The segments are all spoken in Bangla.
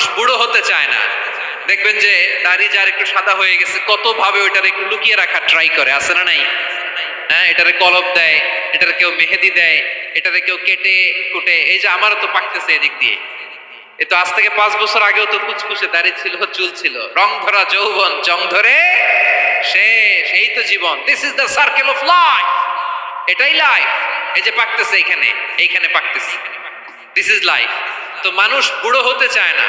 মানুষ বুড়ো হতে চায় না। দেখবেন যে দাড়ি যার একটু সাদা হয়ে গেছে, কত ভাবে ওইটার একটু লুকিয়ে রাখা ট্রাই করে, আছে না নাই? হ্যাঁ এটারে কলব দেয়, এটারে কেউ মেহেদি দেয়, এটারে কেউ কেটে কুটে, এই যে আমারও তো পাকতেছে এদিক দিয়ে। এ তো আজ থেকে পাঁচ বছর আগেও তো কুচকুচে দাড়ি ছিল, চুল ছিল। রং ধরা যৌবন, জং ধরে শেষ, এই তো জীবন। This is the circle of life এটাই লাইফ এই যে পাকতেছে এইখানে এইখানে পাকতেছে। দিস ইজ লাইফ তো মানুষ বুড়ো হতে চায় না।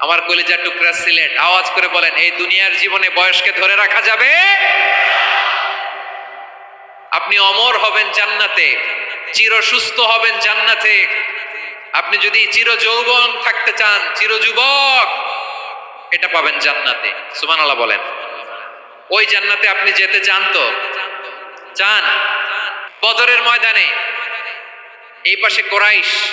আমার কলিজা টুকরা সিলেট। আওয়াজ করে বলেন, এই দুনিয়ার জীবনে বয়সকে ধরে রাখা যাবে? আপনি অমর হবেন জান্নাতে, চির সুস্থ হবেন জান্নাতে। আপনি যদি চির যৌবন থাকতে চান, চির যুবক, এটা পাবেন জান্নাতে। সুবহানাল্লাহ বলেন। ওই জান্নাতে আপনি যেতে চান তো? চান? বদরের ময়দানে? এই পাশে কোরাইশ।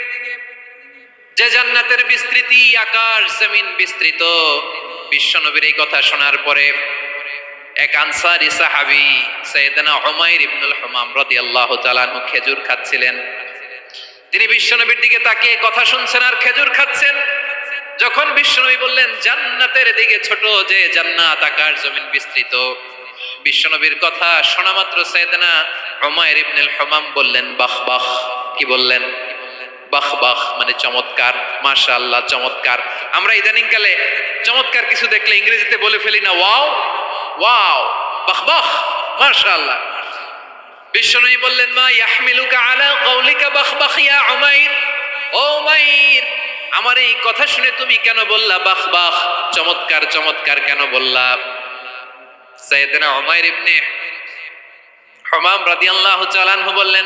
যে জান্নাতের বিস্তৃতি আকাশ, জমিন বিস্তৃত। বিশ্বনবীর এই কথা শোনার পরে এক আনসারি সাহাবি সৈয়দনা উমাইর ইবনুল হুমাম রাদিয়াল্লাহু তাআলা খেজুর খাচ্ছিলেন। তিনি বিশ্বনবীর দিকে তাকিয়ে কথা শুনছেন আর খেজুর খাচ্ছেন। যখন বিশ্বনবী বললেন, জান্নাতের দিকে ছোট যে জান্নাত, আকাশ, জমিন বিস্তৃত। বিশ্বনবীর কথা শোনা মাত্র সৈয়দনা উমাইর ইবনুল হুমাম বললেন, বাহ বাহ। কি বললেন? বাহ বাহ মানে চমৎকার মাশা আল্লাহ চমৎকার। আমরা ইদানিংকালে চমৎকার কিছু দেখলে ইংরেজিতে বলে ফেলি না, ওয়াও ওয়াও, বাহ বাহ মাশা আল্লাহ বিশ্বনবী বললেন, মা ইয়াহমিলুকা আলা কওলিকা বাহ বাহ, ইয়া উমাইর। ও উমাইর, আমার এই কথা শুনে তুমি কেন বললা বাহ বাহ, চমৎকার চমৎকার কেন বললা? সাইয়েদনা উমাইর ইবনে হমাম রাদিয়াল্লাহু তাআলা বললেন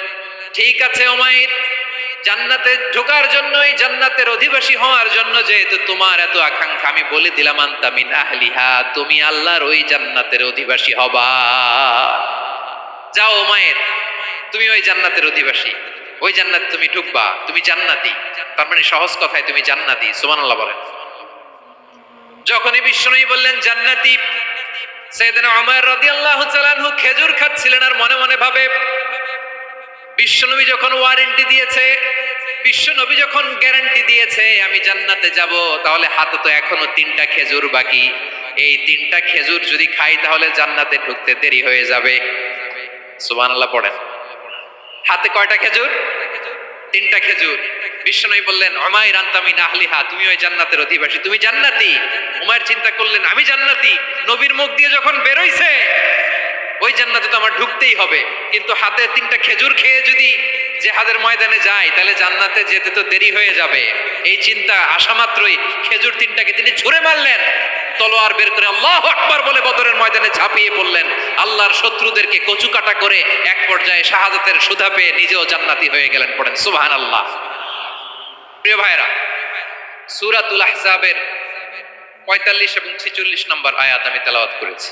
ঠিক আছে ওমায়ের জান্নাতে ঢোকার জন্য এই জান্নাতের অধিবাসী হওয়ার জন্য যেহেতু তোমার এত আকাঙ্ক্ষা, আমি বলে দিলাম আন্তামিন আহলিহা, তুমি আল্লাহর ওই জান্নাতের অধিবাসী হবা। যাও মায়ের তুমি ওই জান্নাতের অধিবাসী। ওই জান্নাত তুমি ঢুকবা, তুমি জান্নাতি। তার মানে সহজ কথায় তুমি জান্নাতি, সুবহানাল্লাহ বলেন। যখনই বিষ্ণুই বললেন, জান্নাতি। সেদিন রাদিয়াল্লাহু তাআলা আনহু খেজুর খাচ্ছিলেন আর মনে মনে ভাবে বিশ্বনবী যখন ওয়ারেন্টি দিয়েছে, বিশ্বনবী যখন গ্যারান্টি দিয়েছে, আমি জান্নাতে যাব, তাহলে হাতে তো এখনও তিনটা খেজুর বাকি। এই তিনটা খেজুর যদি খাই, তাহলে জান্নাতে ঢুকতে দেরি হয়ে যাবে। সুবহানাল্লাহ, পড়েন। হাতে কয়টা খেজুর? তিনটা খেজুর। বিশ্বনবী বললেন অমায় রান্তামি নাহলিহা তুমি ওই জান্নাতের অধিবাসী, তুমি জান্নাতি। উমায়ের চিন্তা করলেন, আমি জান্নাতি। নবীর মুখ দিয়ে যখন বেরোইছে ওই জান্নাতে তো আমার ঢুকতেই হবে। কিন্তু হাতে তিনটা খেজুর খেয়ে যদি জেহাদের ময়দানে যাই তাহলে জান্নাতে যেতে তো দেরি হয়ে যাবে। এই চিন্তা আসা মাত্রই খেজুর তিনটাকে তিনি ছুঁড়ে মারলেন। তলোয়ার বের করে আল্লাহ আকবার বলে বদরের ময়দানে ঝাঁপিয়ে পড়লেন। আল্লাহর শত্রুদেরকে কচু কাটা করে এক পর্যায়ে শাহাদাতের সুধা পেয়ে নিজেও জান্নাতি হয়ে গেলেন পড়েন। সুবহান আল্লাহ প্রিয় ভাইরা সুরাতুল আহজাবের পঁয়তাল্লিশ এবং ছেচল্লিশ নম্বর আয়াত আমি তেলাওয়াত করেছি।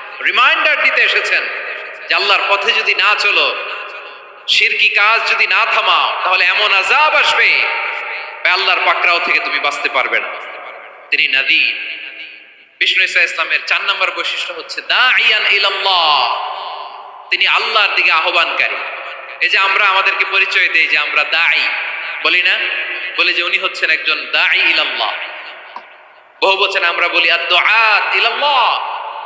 রিমাইন্ডার দিতে এসেছেন যে আল্লাহর পথে যদি না চলো শিরকি কাজ যদি না থামাও, তাহলে এমন আজাব আসবে আল্লাহর পাকড়াও থেকে তুমি বাঁচতে পারবে না। তিনি নাদির বিষ্ণু ইসা ইসলামের চার নম্বর বৈশিষ্ট্য হচ্ছে দা ইয়ান ইলাল্লাহ। তিনি আল্লাহর দিকে আহ্বানকারী। এই যে আমরা আমাদেরকে পরিচয় দেই যে আমরা দায়ী বলি না? বলি যে উনি হচ্ছেন একজন দায়ী ইলাল্লাহ। বহু বচনে আমরা বলি আর দোয়াত ইলাল্লাহ।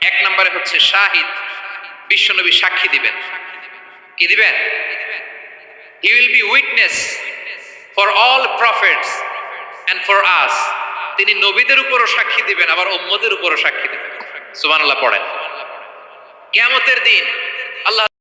এক নম্বরে হচ্ছে শাহিদ। বিশ্বনবী সাক্ষী দিবেন। কি দিবেন? He will be witness for all prophets and for us তিনি নবীদের উপরও সাক্ষী দিবেন, আবার ওম্মদের উপরও সাক্ষী দিবেন। সুবহানাল্লাহ পড়েন। কিয়ামতের দিন